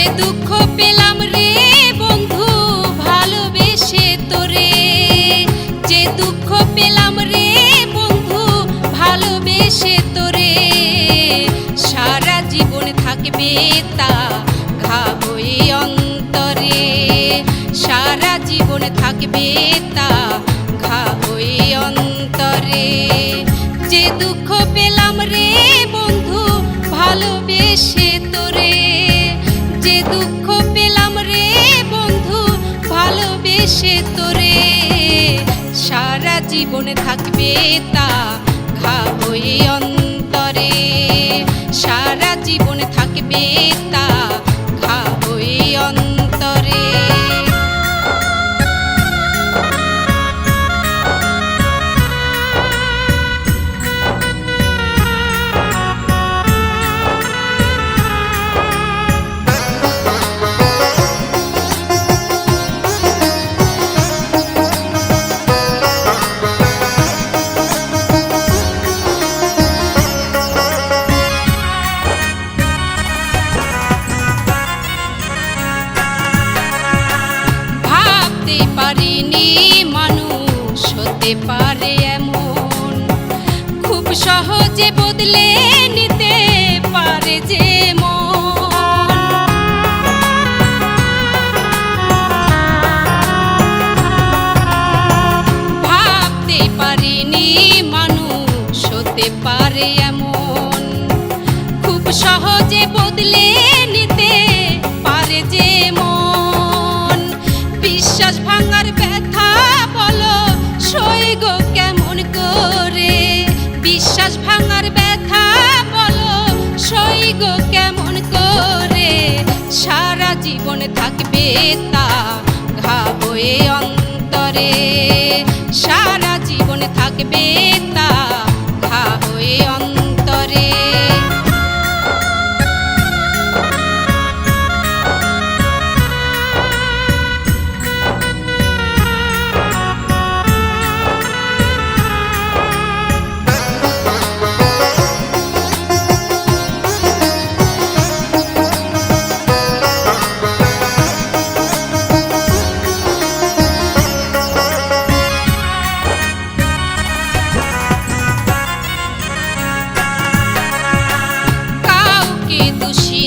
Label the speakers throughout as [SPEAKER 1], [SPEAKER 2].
[SPEAKER 1] যে দুঃখ পেলাম রে বন্ধু, ভালোবেসে তোরে। যে দুঃখ পেলাম রে বন্ধু, ভালোবেসে তোরে। সারা জীবন থাকবে তা ঘা হয়ে অন্তরে। সারা জীবন থাকবে তা ঘা হয়ে অন্তরে। যে দুঃখ পেলাম রে বন্ধু, ভালোবেসে তোরে। ভালোবেসে তোরে। সারা জীবনে থাকবে তা ঘা অন্তরে। পারিনি মানুষ হতে পারে এমন। খুব সহজে বদলে নিতে পারে যে ভাবতে পারিনি মানুষ হতে পারে এমন। খুব সহজে বদলে নিতে বিশ্বাস ভাঙার ব্যথা বলো, সই গো কেমন করে? বিশ্বাস ভাঙার ব্যথা বলো, সই গো কেমন করে? সারা জীবন থাকবে তা ঘাবয়ে অন্তরে। সারা জীবন থাকবে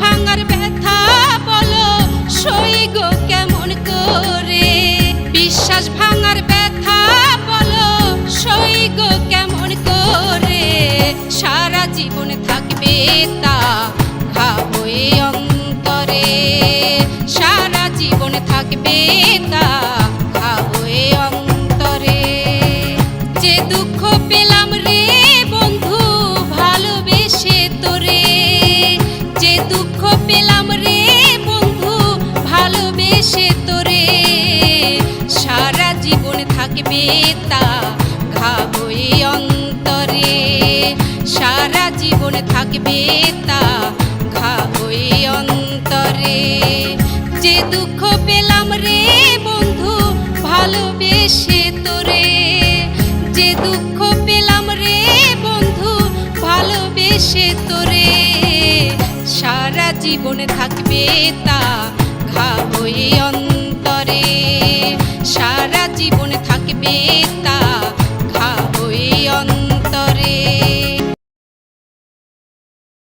[SPEAKER 1] ভাঙার ব্যথা, বলো কেমন করে? বিশ্বাস ভাঙার ব্যথা, বলো করে? সারা জীবন থাকবে তা সারা জীবন থাকবে তা থাকবে তা ঘা হয়ে অন্তরে। সারা জীবন থাকবে তা ঘা হয়ে অন্তরে। যে দুঃখ পেলাম রে বন্ধু, ভালোবেসে তোরে। যে দুঃখ পেলাম রে বন্ধু, ভালোবেসে তোরে। সারা জীবনে থাকবে তা ঘা হয়ে অন্তরে। সারা জীবনে থাকবে তা